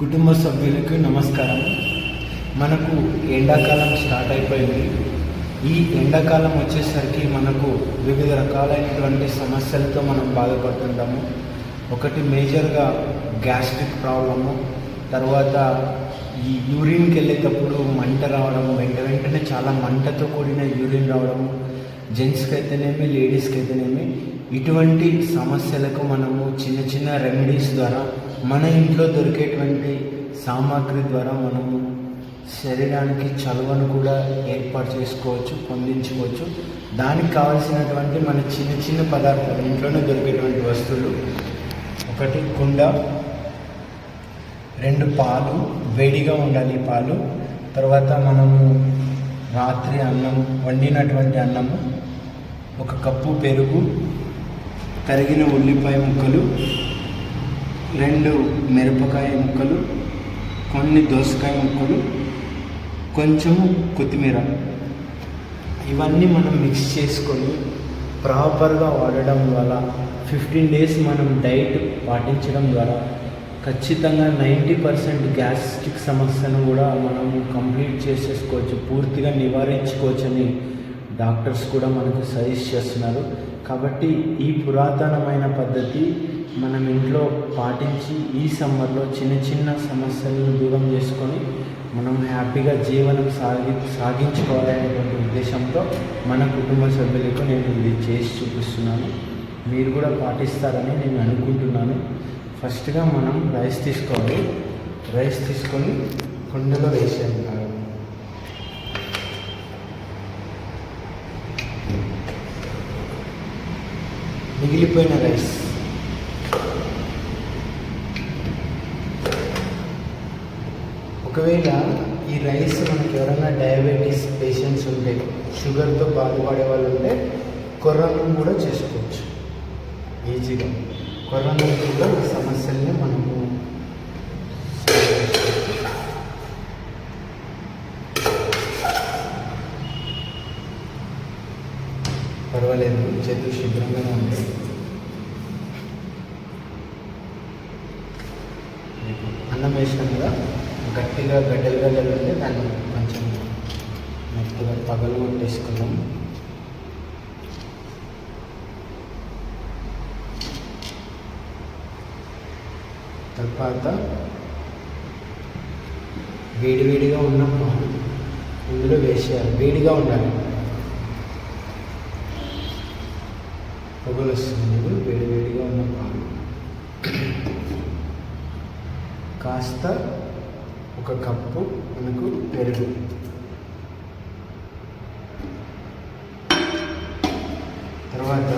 కుటుంబ సభ్యులకు నమస్కారం. మనకు ఎండాకాలం స్టార్ట్ అయిపోయింది. ఈ ఎండాకాలం వచ్చేసరికి మనకు వివిధ రకాలైనటువంటి సమస్యలతో మనం బాధపడుతుంటాము. ఒకటి మేజర్గా గ్యాస్ట్రిక్ ప్రాబ్లము తర్వాత ఈ యూరిన్కి వెళ్ళేటప్పుడు మంట రావడం వెంట వెంటనే చాలా మంటతో కూడిన యూరిన్ రావడము జెంట్స్కి అయితేనేమి లేడీస్కి అయితేనేమి ఇటువంటి సమస్యలకు మనము చిన్న చిన్న రెమెడీస్ ద్వారా మన ఇంట్లో దొరికేటువంటి సామాగ్రి ద్వారా మనము శరీరానికి చలువను కూడా ఏర్పాటు చేసుకోవచ్చు పొందించుకోవచ్చు. దానికి కావాల్సినటువంటి మన చిన్న చిన్న పదార్థాలు ఇంట్లోనే దొరికేటువంటి వస్తువులు. ఒకటి కుండ. రెండు పాలు. వేడిగా ఉండాలి పాలు. తర్వాత మనము రాత్రి అన్నం వండినటువంటి అన్నము. ఒక కప్పు పెరుగు. తరిగిన ఉల్లిపాయ ముక్కలు. రెండు మిరపకాయ ముక్కలు కొన్ని దోసకాయ ముక్కలు కొంచెము కొత్తిమీర. ఇవన్నీ మనం మిక్స్ చేసుకొని ప్రాపర్గా వాడడం వల్ల ఫిఫ్టీన్ డేస్ మనం డైట్ పాటించడం ద్వారా ఖచ్చితంగా నైంటీ పర్సెంట్ గ్యాస్ట్రిక్ సమస్యను కూడా మనం కంప్లీట్ చేసేసుకోవచ్చు పూర్తిగా నివారించుకోవచ్చని డాక్టర్స్ కూడా మనకు సజెస్ట్ చేస్తున్నారు. కాబట్టి ఈ పురాతనమైన పద్ధతి మనం ఇంట్లో పాటించి ఈ సమ్మర్లో చిన్న చిన్న సమస్యలను దూరం చేసుకొని మనం హ్యాపీగా జీవనం సాగి సాగించుకోవాలనేటువంటి ఉద్దేశంతో మన కుటుంబ సభ్యులకు నేను ఇది చేసి చూపిస్తున్నాను. మీరు కూడా పాటిస్తారని నేను అనుకుంటున్నాను. ఫస్ట్గా మనం రైస్ తీసుకోవాలి. రైస్ తీసుకొని కుండలో వేసేయాలి మిగిలిపోయిన రైస్. ఒకవేళ ఈ రైస్ మనకి ఎవరైనా డయాబెటీస్ పేషెంట్స్ ఉంటే షుగర్తో బాధపడే వాళ్ళు ఉంటే కొర్రన్నం కూడా చేసుకోవచ్చు. ఈజీగా. కొర్రన్నం కూడా ఈ సమస్యల్ని మనము పర్వాలేదు చేతులు శుభ్రంగానే ఉంటాయి అన్నం వేసినాం కదా? గట్టిగా గడ్డలు గడ్డలు ఉంటే దాన్ని కొంచెం మెత్తగా పగలు కొట్టేసుకున్నాం తర్వాత వేడివేడిగా వేడిగా పాలు ఇందులో వేసేయాలి. వేడిగా ఉండాలి. పొగలు వస్తుంది వేడివేడిగా వేడిగా పాలు కాస్త ఒక కప్పు మనకు పెరుగు. తర్వాత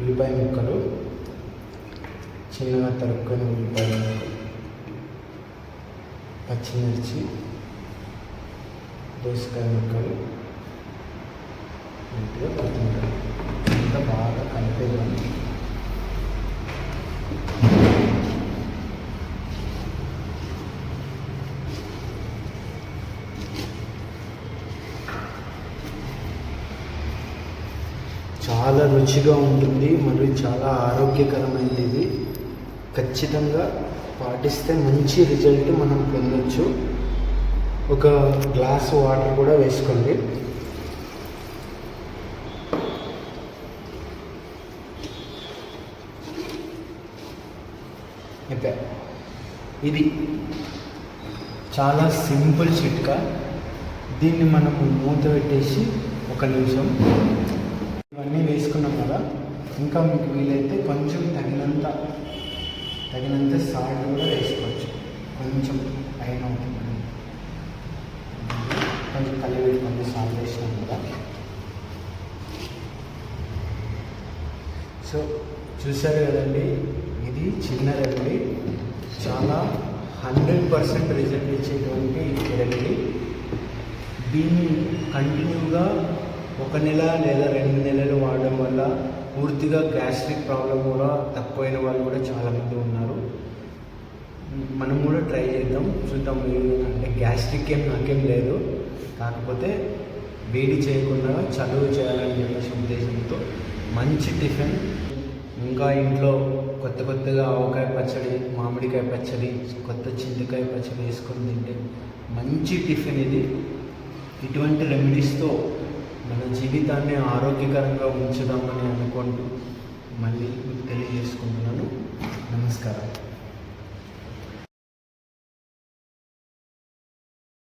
ఉల్లిపాయ ముక్కలు. చిన్నగా తరుక్కొని ఉల్లిపాయ ముక్కలు. పచ్చిమిర్చి. దోసకాయ ముక్కలు. నీట్గా కొత్తిమీర. అంతా బాగా కలిపేదాన్ని చాలా రుచిగా ఉంటుంది మరియు చాలా ఆరోగ్యకరమైనది. ఇది ఖచ్చితంగా పాటిస్తే మంచి రిజల్ట్ మనం పొందొచ్చు. ఒక గ్లాస్ వాటర్ కూడా వేసుకోండి. ఇది చాలా సింపుల్ చిట్కా. దీన్ని మనము మూత పెట్టేసి ఒక నిమిషం ఇవన్నీ కదా ఇంకా మీకు వీలైతే కొంచెం తగినంత తగినంత సాల్ట్ కూడా వేసుకోవచ్చు. కొంచెం పైన ఉంటుంది కొంచెం కలిపి కొంచెం సాల్ట్ వేసినాం కదా. సో చూసారు కదండి ఇది చిన్న రెమెడీ. చాలా హండ్రెడ్ పర్సెంట్ రిజల్ట్ ఇచ్చేటువంటి రెమెడీ. దీన్ని కంటిన్యూగా ఒక నెల లేదా రెండు నెలలు వాడడం పూర్తిగా గ్యాస్ట్రిక్ ప్రాబ్లం కూడా తక్కువైన వాళ్ళు కూడా చాలామంది ఉన్నారు. మనం కూడా ట్రై చేద్దాం చూద్దాం అంటే గ్యాస్ట్రిక్ ఏం నాకేం లేదు. కాకపోతే వేడి చేయకుండా చదువు చేయాలని చెప్పేసి ఉద్దేశంతో మంచి టిఫిన్. ఇంకా ఇంట్లో కొత్త కొత్తగా ఆవకాయ పచ్చడి మామిడికాయ పచ్చడి కొత్త చింతకాయ పచ్చడి వేసుకొని తింటే మంచి టిఫిన్ ఇది. ఇటువంటి రెమెడీస్తో మన జీవితాన్ని ఆరోగ్యకరంగా ఉంచడం అని అనుకుంటూ మళ్ళీ తెలియజేసుకుంటున్నాను. నమస్కారం.